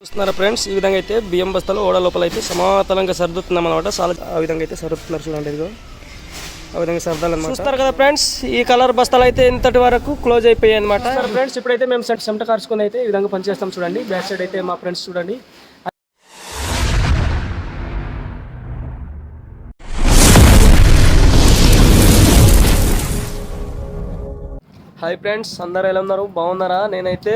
చూస్తున్నారా ఫ్రెండ్స్ ఈ విధంగా అయితే బియ్యం బస్తాలు ఓడ లోపల అయితే సమాతలంగా సర్దుతున్నాం అనమాట చాలా ఆ విధంగా అయితే సర్దుతున్నారు చూడండి ఇదిగో. ఆ విధంగా సర్దాలన్నమాట. చూస్తారు కదా ఫ్రెండ్స్ ఈ కలర్ బస్తాలు అయితే ఇంతటి వరకు క్లోజ్ అయిపోయాయి అనమాట ఫ్రెండ్స్ ఇప్పుడైతే మేము సెంట కార్చుకొని అయితే ఈ విధంగా పనిచేస్తాం చూడండి. బ్యాక్ సైడ్ అయితే మా ఫ్రెండ్స్ చూడండి. హాయ్ ఫ్రెండ్స్ అందరు ఎలా ఉన్నారు? బాగున్నారా? నేనైతే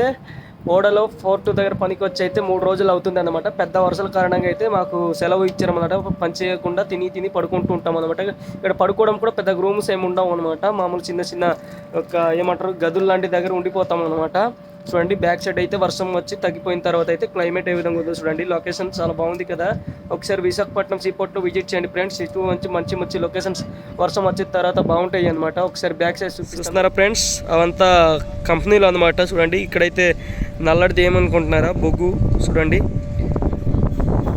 ఓడలో ఫోర్ట్ దగ్గర పనికి వచ్చి అయితే మూడు రోజులు అవుతుంది అనమాట పెద్ద వరుసల కారణంగా అయితే మాకు సెలవు ఇచ్చారన్నమాట. పని చేయకుండా తిని తిని పడుకుంటూ ఉంటాం అనమాట ఇక్కడ పడుకోవడం కూడా పెద్ద రూమ్స్ ఏమి ఉండవు అనమాట మామూలు చిన్న చిన్న ఒక ఏమంటారు గదులు లాంటి దగ్గర ఉండిపోతాం అనమాట చూడండి బ్యాక్ సైడ్ అయితే వర్షం వచ్చి తగ్గిపోయిన తర్వాత అయితే క్లైమేట్ ఏ విధంగా ఉందో చూడండి. లొకేషన్ చాలా బాగుంది కదా. ఒకసారి విశాఖపట్నం సీపోర్ట్లో విజిట్ చేయండి ఫ్రెండ్స్. ఇటు మంచి మంచి మంచి లొకేషన్స్ వర్షం వచ్చిన తర్వాత బాగుంటాయి అనమాట ఒకసారి బ్యాక్ సైడ్ చూపిస్తున్నారా ఫ్రెండ్స్? అవంతా కంపెనీలు అనమాట చూడండి ఇక్కడైతే నల్లటిది ఏమనుకుంటున్నారా? బొగ్గు చూడండి.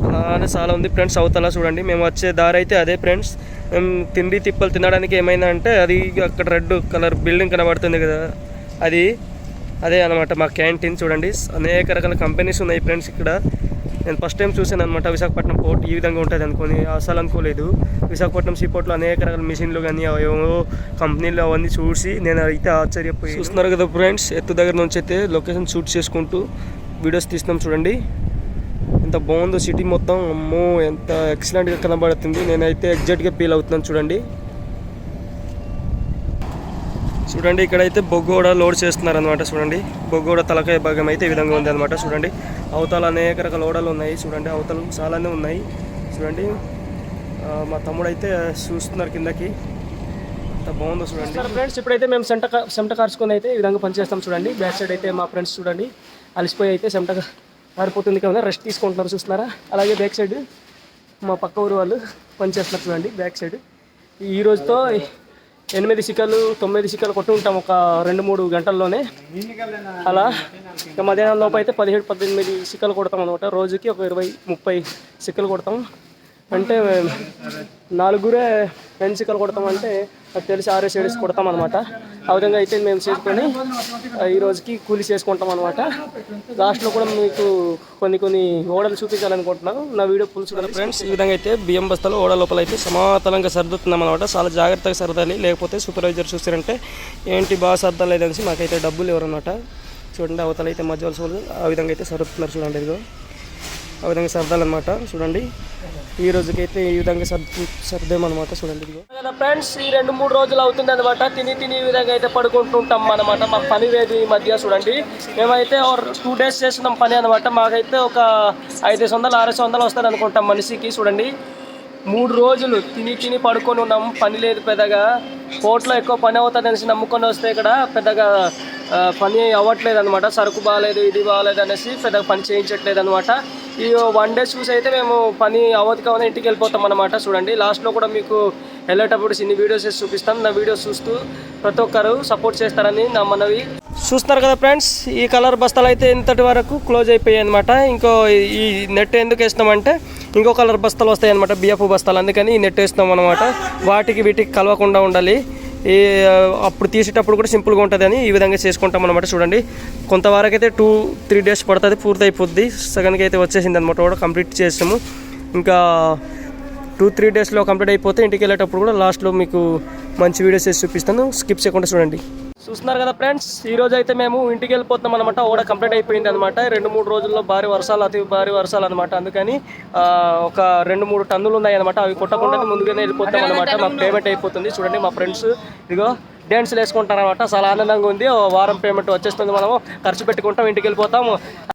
అలానే చాలా ఉంది ఫ్రెండ్స్ అవతల చూడండి. మేము వచ్చే దారి అయితే అదే ఫ్రెండ్స్. మేము తిండి తిప్పలు తినడానికి ఏమైందంటే అది అక్కడ రెడ్ కలర్ బిల్డింగ్ కనబడుతుంది కదా. అది అదే అనమాట మా క్యాంటీన్ చూడండి. అనేక రకాల కంపెనీస్ ఉన్నాయి ఫ్రెండ్స్ ఇక్కడ. నేను ఫస్ట్ టైం చూసాను అనమాట విశాఖపట్నం పోర్ట్. ఈ విధంగా ఉంటుంది అనుకోని అసలు అనుకోలేదు. విశాఖపట్నం సీ పోర్ట్లో అనేక రకాల మిషన్లు కానీ ఏవో కంపెనీలు అవన్నీ చూసి నేను అయితే ఆశ్చర్యపోయి చూస్తున్నారు కదా ఫ్రెండ్స్ ఎత్తు దగ్గర నుంచి అయితే లొకేషన్ షూట్ చేసుకుంటూ వీడియోస్ తీస్తున్నాం చూడండి. ఎంత బాగుందో సిటీ మొత్తం. అమ్మో ఎంత ఎక్సలెంట్గా కనబడుతుంది. నేనైతే ఎగ్జాక్ట్గా ఫీల్ అవుతున్నాను చూడండి. చూడండి ఇక్కడైతే బొగ్గోడ లోడ్ చేస్తున్నారు అనమాట చూడండి. బొగ్గోడ తలకాయ భాగం అయితే ఈ విధంగా ఉంది అనమాట చూడండి. అవతల అనేక రకాల ఓడలు ఉన్నాయి చూడండి అవతలు చాలానే ఉన్నాయి చూడండి. మా తమ్ముడు అయితే చూస్తున్నారు కిందకి. ఎంత బాగుందో చూడండి. ఫ్రెండ్స్ ఇప్పుడైతే మేము సెంట సెంట కార్చుకొని అయితే ఈ విధంగా పనిచేస్తాం చూడండి. బ్యాక్ సైడ్ అయితే మా ఫ్రెండ్స్ చూడండి అలసిపోయి అయితే సెంట మారిపోతుంది కదా రెస్ట్ తీసుకుంటున్నారు చూస్తున్నారా? అలాగే బ్యాక్ సైడ్ మా పక్క ఊరు వాళ్ళు పనిచేస్తున్నారు చూడండి బ్యాక్ సైడ్. ఈ రోజుతో ఎనిమిది సిక్కలు తొమ్మిది సిక్కలు కొట్టి ఉంటాం ఒక రెండు మూడు గంటల్లోనే. అలా ఇక మధ్యాహ్నం లోపు అయితే పదిహేడు పద్దెనిమిది సిక్కలు కొడతాం అనమాట రోజుకి ఒక ఇరవై ముప్పై సిక్కలు కొడతాం. అంటే నాలుగురే రెండు సిక్కలు కొడతాం అంటే నాకు తెలిసి ఆరేసి ఏడేసి కొడతాం అనమాట ఆ విధంగా అయితే మేము చేసుకొని ఈ రోజుకి కూలి చేసుకుంటాం అనమాట లాస్ట్లో కూడా మీకు కొన్ని కొన్ని ఓడలు చూపించాలనుకుంటున్నాను. నా వీడియో ఫుల్ చూడాలి ఫ్రెండ్స్ ఈ విధంగా అయితే బియ్యం బస్తాలు ఓడ లోపల అయితే సమాతలంగా సర్దుతున్నాం అనమాట చాలా జాగ్రత్తగా సర్దాలి. లేకపోతే సూపర్వైజర్ చూసారంటే ఏంటి బాగా సర్దాలేదనేసి మాకైతే డబ్బులు ఎవరన్నమాట చూడండి అవతలైతే మధ్య వాళ్ళు ఆ విధంగా అయితే సర్దుతున్నారు చూడండి ఇదిగో. ఆ విధంగా సర్దాలన్నమాట. చూడండి. ఈ రోజుకైతే ఈ విధంగా సర్దు సర్దేమన్నమాట. చూడండి ఇదిగో. ఫ్రెండ్స్ ఈ రెండు మూడు రోజులు అవుతుంది అనమాట తిని తిని ఈ విధంగా అయితే పడుకుంటుంటాం అనమాట మాకు పని లేదు ఈ మధ్య చూడండి. మేమైతే టూ డేస్ చేస్తున్నాం పని అనమాట మాకైతే ఒక ఐదు వందలు ఆరేసి వందలు వస్తుంది అనుకుంటాం మనిషికి చూడండి. మూడు రోజులు తిని తిని పడుకొని ఉన్నాం. పని లేదు పెద్దగా. కోట్లో ఎక్కువ పని అవుతుంది అనేసి నమ్ముకొని వస్తే ఇక్కడ పెద్దగా పని అవ్వట్లేదు అనమాట సరుకు బాగాలేదు ఇది బాగాలేదు అనేసి పెద్దగా పని చేయించట్లేదు అనమాట ఈ వన్ డే షూస్ అయితే మేము పని అవ్వదు కావాలి ఇంటికి వెళ్ళిపోతాం అనమాట చూడండి లాస్ట్లో కూడా మీకు వెళ్ళేటప్పుడు ఇన్ని వీడియోస్ చేసి చూపిస్తాం. నా వీడియోస్ చూస్తూ ప్రతి ఒక్కరు సపోర్ట్ చేస్తారని నా మనవి చూస్తున్నారు కదా ఫ్రెండ్స్ ఈ కలర్ బస్తాలు అయితే ఇంతటి వరకు క్లోజ్ అయిపోయాయి అనమాట ఇంకో ఈ నెట్ ఎందుకు వేస్తామంటే ఇంకో కలర్ బస్తాలు వస్తాయి అనమాట బియ్యపు బస్తాలు. అందుకని ఈ నెట్ వేస్తాం అనమాట వాటికి వీటికి కలవకుండా ఉండాలి. ఈ అప్పుడు తీసేటప్పుడు కూడా సింపుల్గా ఉంటుంది అని ఈ విధంగా చేసుకుంటాం అనమాట చూడండి. కొంతవరకు అయితే టూ త్రీ డేస్ పడుతుంది పూర్తి అయిపోద్ది సగన్కి అయితే వచ్చేసింది అనమాట కూడా కంప్లీట్ చేసాము. ఇంకా టూ త్రీ డేస్లో కంప్లీట్ అయిపోతే ఇంటికి వెళ్ళేటప్పుడు కూడా లాస్ట్లో మీకు మంచి వీడియోస్ చేసి చూపిస్తాను. స్కిప్ చేయకుండా చూడండి. చూస్తున్నారు కదా ఫ్రెండ్స్ ఈ రోజు అయితే మేము ఇంటికి వెళ్ళిపోతున్నాం అనమాట ఓడ కంప్లీట్ అయిపోయింది అనమాట రెండు మూడు రోజుల్లో భారీ వర్షాలు అతి భారీ వర్షాలు అనమాట అందుకని ఒక రెండు మూడు టన్నులు ఉన్నాయి అనమాట అవి కొట్టకుండా ముందుగానే వెళ్ళిపోతాం అనమాట మాకు పేమెంట్ అయిపోతుంది. చూడండి మా ఫ్రెండ్స్ ఇదిగో డ్యాన్స్లు వేసుకుంటారు అనమాట చాలా ఆనందంగా ఉంది. వారం పేమెంట్ వచ్చేస్తుంది మనము. ఖర్చు పెట్టుకుంటాం ఇంటికి వెళ్ళిపోతాము.